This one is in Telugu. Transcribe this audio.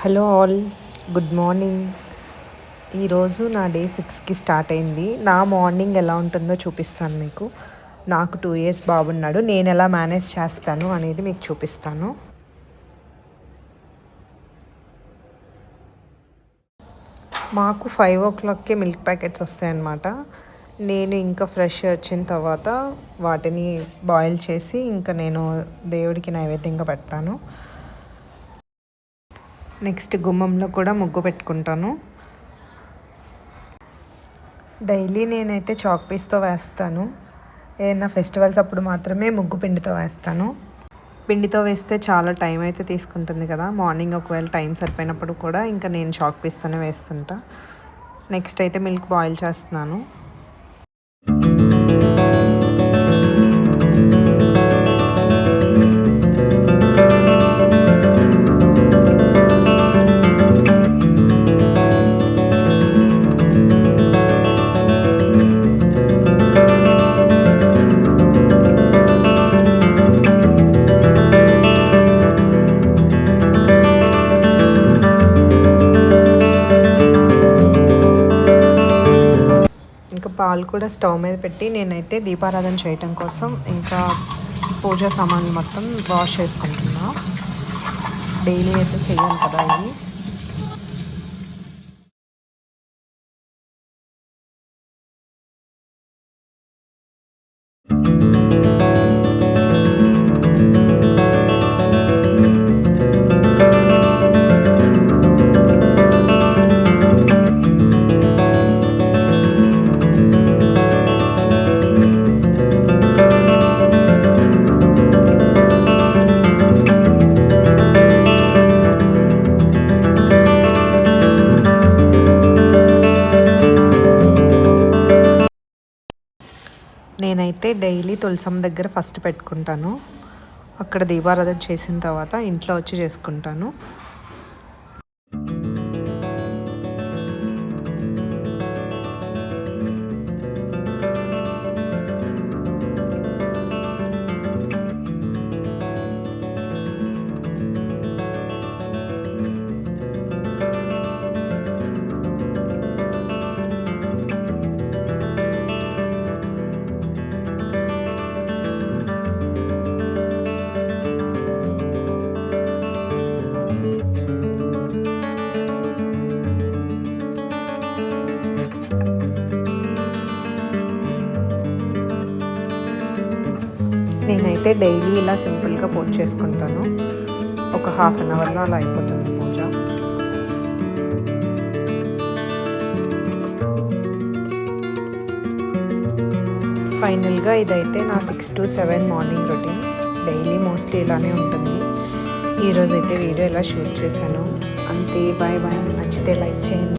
Hello all good morning. ఈరోజు నా డే సిక్స్కి స్టార్ట్ అయింది. నా మార్నింగ్ ఎలా ఉంటుందో చూపిస్తాను మీకు. నాకు టూ ఇయర్స్ బాగున్నాడు నేను ఎలా మేనేజ్ చేస్తాను అనేది మీకు చూపిస్తాను. మాకు ఫైవ్ ఓ క్లాక్కే మిల్క్ ప్యాకెట్స్ వస్తాయన్నమాట. నేను ఇంకా ఫ్రెష్ వచ్చిన తర్వాత వాటిని బాయిల్ చేసి ఇంకా నేను దేవుడికి నైవేద్యంగా పెడతాను. నెక్స్ట్ గుమ్మంలో కూడా ముగ్గు పెట్టుకుంటాను. డైలీ నేనైతే చాక్ పీస్తో వేస్తాను. ఏదైనా ఫెస్టివల్స్ అప్పుడు మాత్రమే ముగ్గు పిండితో వేస్తాను. పిండితో వేస్తే చాలా టైం అయితే తీసుకుంటుంది కదా. మార్నింగ్ ఒకవేళ టైం సరిపోయినప్పుడు కూడా ఇంకా నేను చాక్ పీస్తోనే వేస్తుంటా. నెక్స్ట్ అయితే మిల్క్ బాయిల్ చేస్తున్నాను. పాలు కూడా స్టవ్ మీద పెట్టి నేనైతే దీపారాధన చేయటం కోసం ఇంకా పూజా సామాన్లు మొత్తం వాష్ చేసుకుంటున్నా. డైలీ అయితే చేయాలి కదా ఇవి. అయితే డైలీ తులసం దగ్గర ఫస్ట్ పెట్టుకుంటాను. అక్కడ దీపారాధన చేసిన తర్వాత ఇంట్లో వచ్చి చేసుకుంటాను. నేనైతే డైలీ ఇలా సింపుల్గా పూజ చేసుకుంటాను. ఒక హాఫ్ అన్ అవర్లో అలా అయిపోతుంది పూజ. ఫైనల్గా ఇదైతే నా six to seven morning routine. Daily mostly ఇలానే ఉంటుంది. ఈరోజైతే వీడియో ఇలా షూట్ చేశాను. అంతే బాయ్ బాయ్. నచ్చితే లైక్ చేయండి.